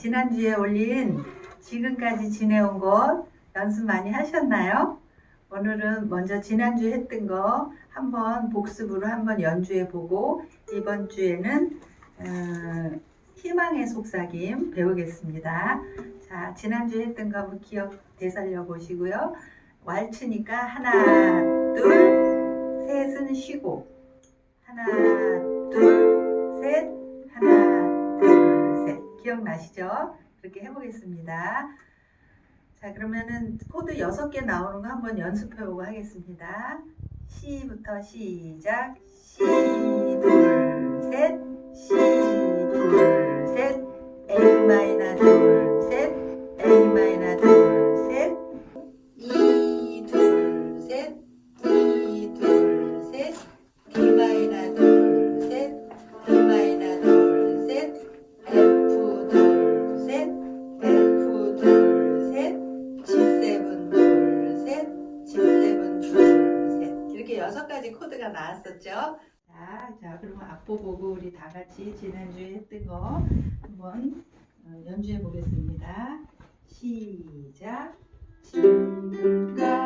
지난주에 올린 지금까지 지내온 것 연습 많이 하셨나요? 오늘은 먼저 지난주 했던 거 한번 복습으로 한번 연주해 보고 이번 주에는 어, 희망의 속삭임 배우겠습니다. 자, 지난주 했던 거 한번 기억 되살려 보시고요. 왈츠니까 하나, 둘, 셋은 쉬고 하나, 기억나시죠? 그렇게 해보겠습니다. 자, 그러면은 코드 6개 나오는 거 한번 연습해보고 하겠습니다. 시부터 시작. 시, 둘, 셋. 시, 둘, 셋. A 마이 나왔었죠. 자, 자, 그러면 악보 보고 우리 다 같이 지난주에 했던 거 한번 어, 연주해 보겠습니다. 시작. 지금까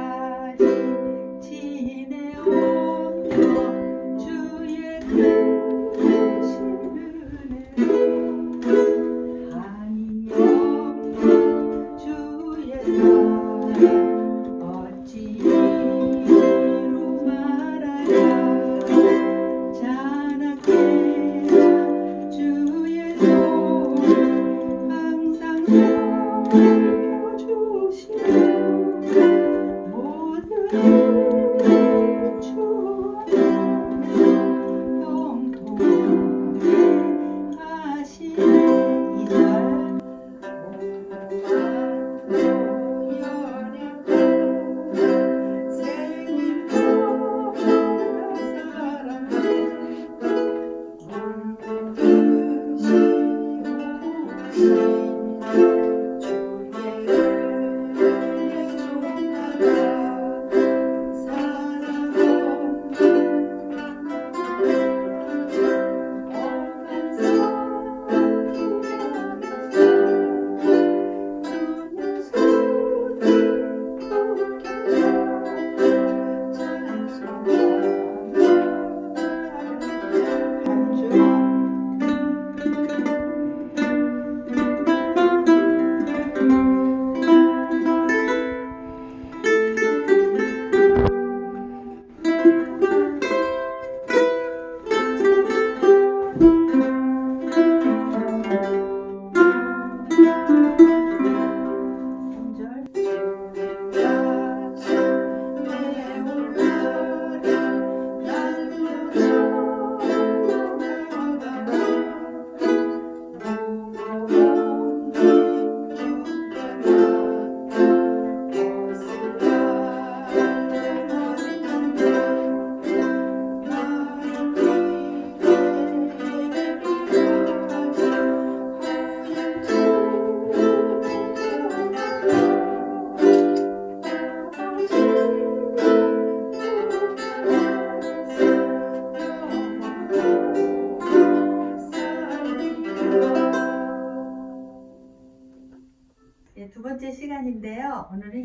네,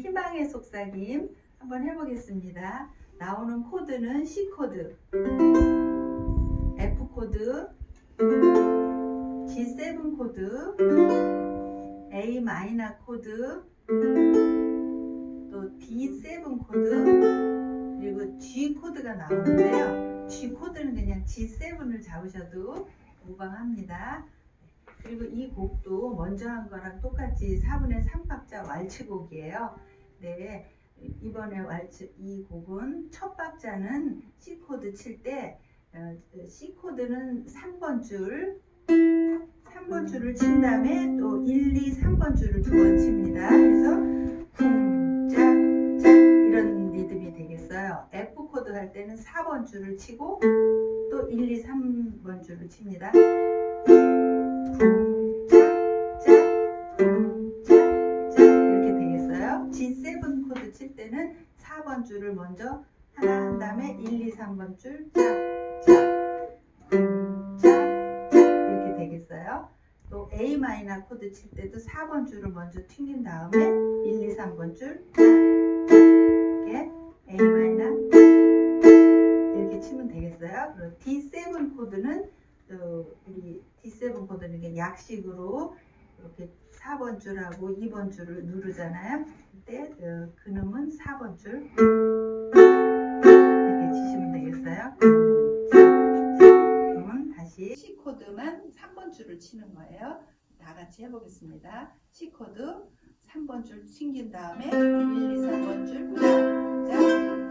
희망의 속삭임 한번 해보겠습니다. 나오는 코드는 C 코드, F 코드, G7 코드, A 마이너 코드, 또 D7 코드, 그리고 G 코드가 나오는데요. G 코드는 그냥 G7을 잡으셔도 무방합니다. 그리고 이 곡도 먼저 한 거랑 똑같이 4분의 3박자 왈츠곡이에요. 네, 이번에 왈츠 이 곡은 첫 박자는 C 코드 칠때 어, C 코드는 3번 줄 3번 줄을 친 다음에 또 1, 2, 3번 줄을 두 번 칩니다. 그래서 쿵짝 짝 이런 리듬이 되겠어요. F 코드 할 때는 4번 줄을 치고 또 1, 2, 3번 줄을 칩니다. 쿵 코드 칠 때는 4번 줄을 먼저 하나 한 다음에 1, 2, 3번 줄 짝짝 쿵짝짝 있어요. 또 A 마이너 코드 칠 때도 4번 줄을 먼저 튕긴 다음에 1, 2, 3번 줄 이렇게 A 마이너 이렇게 치면 되겠어요. 그리고 D7 코드는 또 우리 D7 코드는 약식으로 이렇게 4번 줄하고 2번 줄을 누르잖아요. 그때 어, 그놈은 4번 줄 이렇게 치시면 되겠어요. 그러면 다시 C 코드만 3번 줄을 치는 거예요. 다 같이 해보겠습니다. C 코드 3번 줄 튕긴 다음에 1, 2, 3번 줄 짜,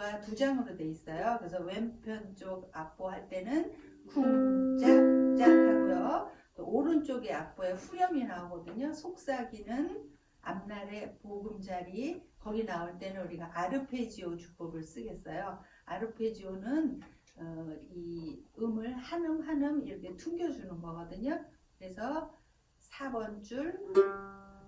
악보가 두 장으로 돼 있어요. 그래서 왼편 쪽 악보 할 때는 쿵짝짝 하고요. 또 오른쪽에 악보에 후렴이 나오거든요. 속삭이는 앞날의 보금자리 거기 나올 때는 우리가 아르페지오 주법을 쓰겠어요. 아르페지오는 어, 이 음을 한 음 한 음 이렇게 퉁겨주는 거거든요. 그래서 4번 줄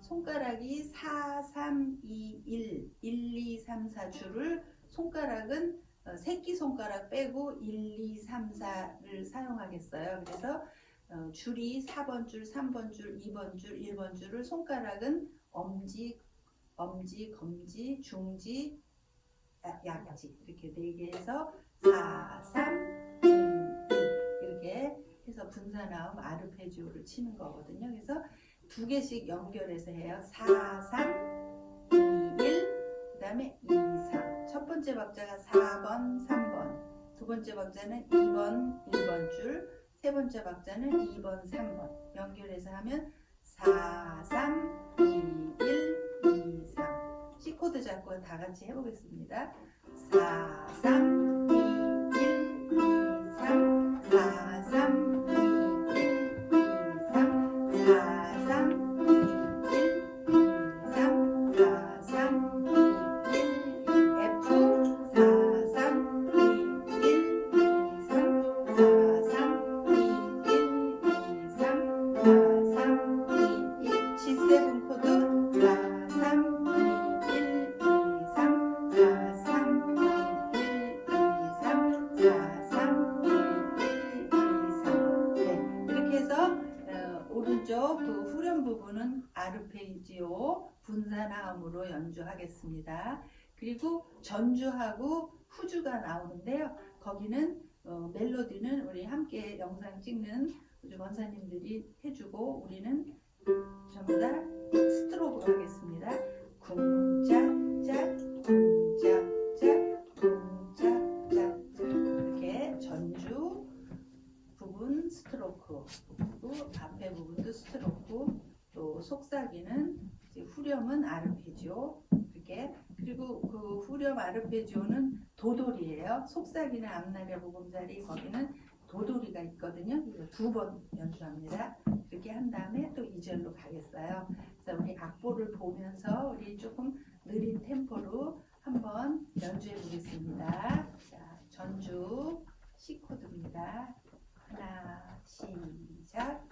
손가락이 4, 3, 2, 1, 1, 2, 3, 4 줄을 손가락은 어, 새끼 손가락 빼고 1, 2, 3, 4를 사용하겠어요. 그래서 어, 줄이 4번 줄, 3번 줄, 2번 줄, 1번 줄을 손가락은 엄지, 엄지, 검지, 중지, 야- 약지 이렇게 네 개에서 4, 3, 2, 1 이렇게 해서 분사나움 아르페지오를 치는 거거든요. 그래서 두 개씩 연결해서 해요. 4, 3, 2, 1, 그 다음에 2, 3. 첫 번째 박자가 4번, 3번. 두 번째 박자는 2번, 1번 줄. 세 번째 박자는 2번, 3번. 연결해서 하면 4, 3, 2, 1, 2, 3. C 코드 잡고 다 같이 해보겠습니다. 4, 3, 분사나음으로 연주하겠습니다. 그리고 전주하고 후주가 나오는데요. 거기는 어, 멜로디는 우리 함께 영상 찍는 우리 원사님들이 해주고 우리는 전부 다 스트로크로 하겠습니다. 쿵짝짝 쿵짝짝 쿵짝짝 이렇게 전주 부분 스트로크 그리고 앞에 부분도 스트로크 또 속삭이는 후렴은 아르페지오 이렇게 그리고 그 후렴 아르페지오는 도돌이에요. 속삭이는 앞날의 보금자리 거기는 도돌이가 있거든요. 두 번 연주합니다. 이렇게 한 다음에 또 2절로 가겠어요. 그래서 우리 악보를 보면서 우리 조금 느린 템포로 한번 연주해 보겠습니다. 자, 전주 C 코드입니다. 하나, 시작.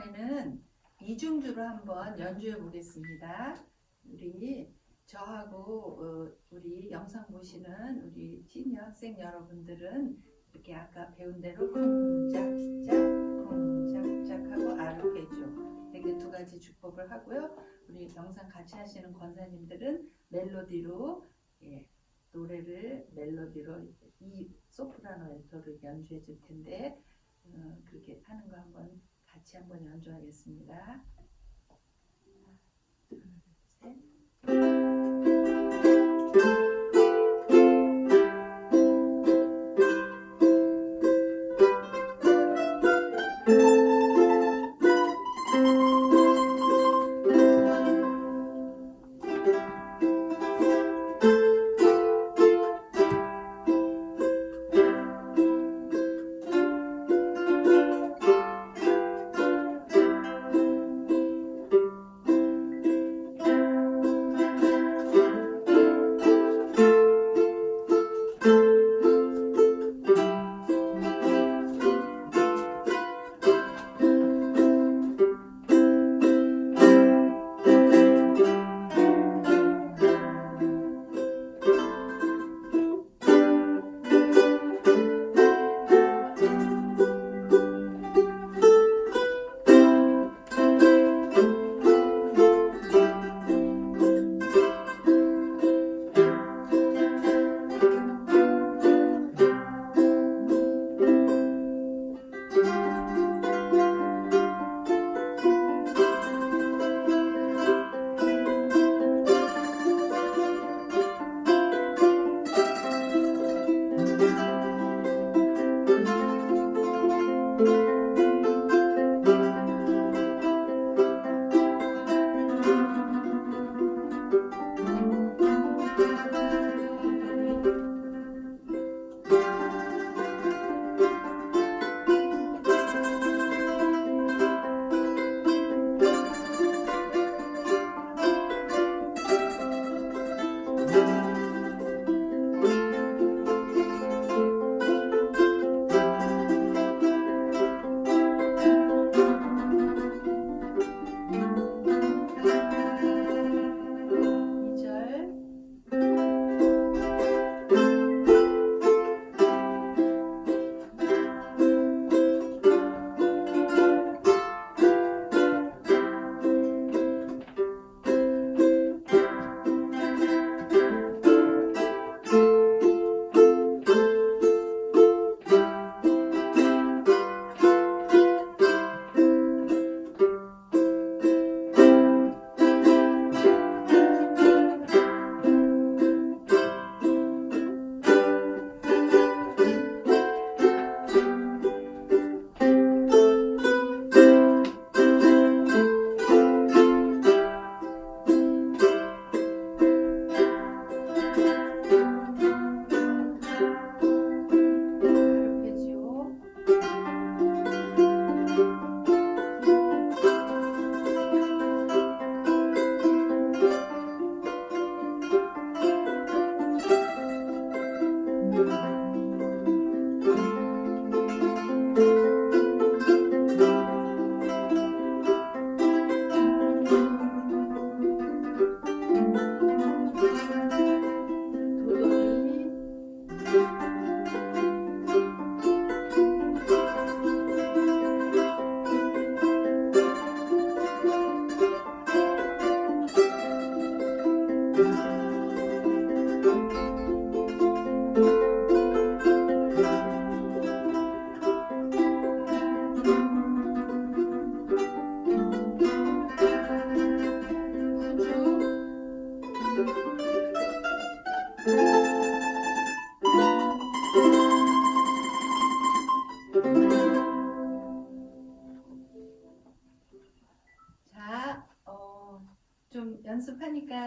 이번에는 이중주로 한번 연주해 보겠습니다. 우리 저하고 어, 우리 영상 보시는 우리 시니어 학생 여러분들은 이렇게 아까 배운 대로 쿵짝짝 쿵짝짝 하고 아르페지오 이렇게 두 가지 주법을 하고요. 우리 영상 같이 하시는 권사님들은 멜로디로 예, 노래를 멜로디로 이 소프라노 엔토를 연주해 줄 텐데 어, 그렇게 하는 거 한번 같이 한번 연주하겠습니다. 하나, 둘, 셋.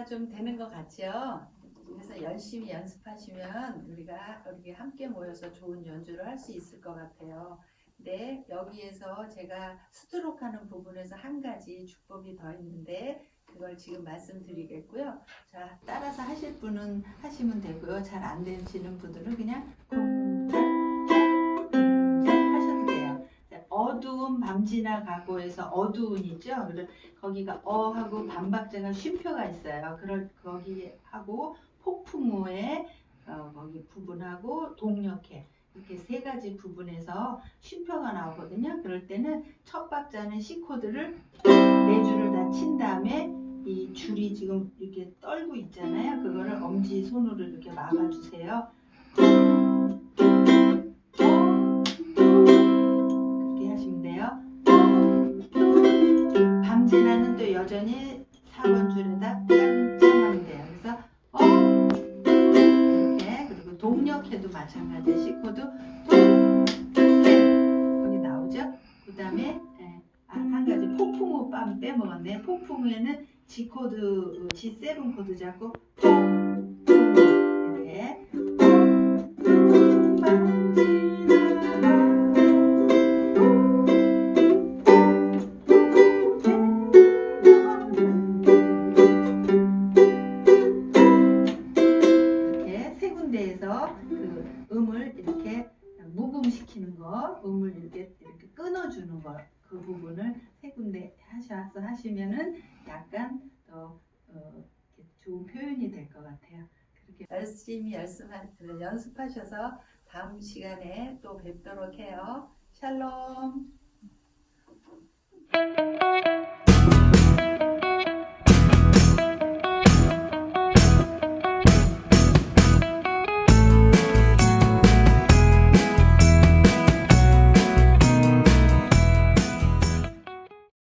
좀 되는 것 같죠? 그래서 열심히 연습하시면 우리가 이렇게 함께 모여서 좋은 연주를 할 수 있을 것 같아요. 근데 여기에서 제가 수두룩하는 부분에서 한 가지 주법이 더 있는데 그걸 지금 말씀드리겠고요. 자, 따라서 하실 분은 하시면 되고요. 잘 안 되시는 분들은 그냥 어두운 밤 지나 가고에서 어두운이죠. 거기가 어하고 반박자가 쉼표가 있어요. 그럴 거기 하고 폭풍우에 어, 거기 부분하고 동력해 이렇게 세 가지 부분에서 쉼표가 나오거든요. 그럴 때는 첫 박자는 C 코드를 네 줄을 다 친 다음에 이 줄이 지금 이렇게 떨고 있잖아요. 그거를 엄지 손으로 이렇게 막아주세요. 여전히 4번 줄에다 짱짱 하면 돼요. 그래서 어 이렇게 그리고 동력해도 마찬가지 C코드 동해 거기 나오죠. 그 다음에 아, 한 가지 폭풍우 빰 빼먹었네. 폭풍우에는 G 코드, G7 코드 잡고 데에서 그 음을 이렇게 무금시키는 거, 음을 이렇게, 이렇게 끊어주는 거, 그 부분을 세 군데 하셔서 하시면은 약간 더 어, 좋은 표현이 될 것 같아요. 그렇게 열심히 연습한, 그 연습하셔서 다음 시간에 또 뵙도록 해요. 샬롬.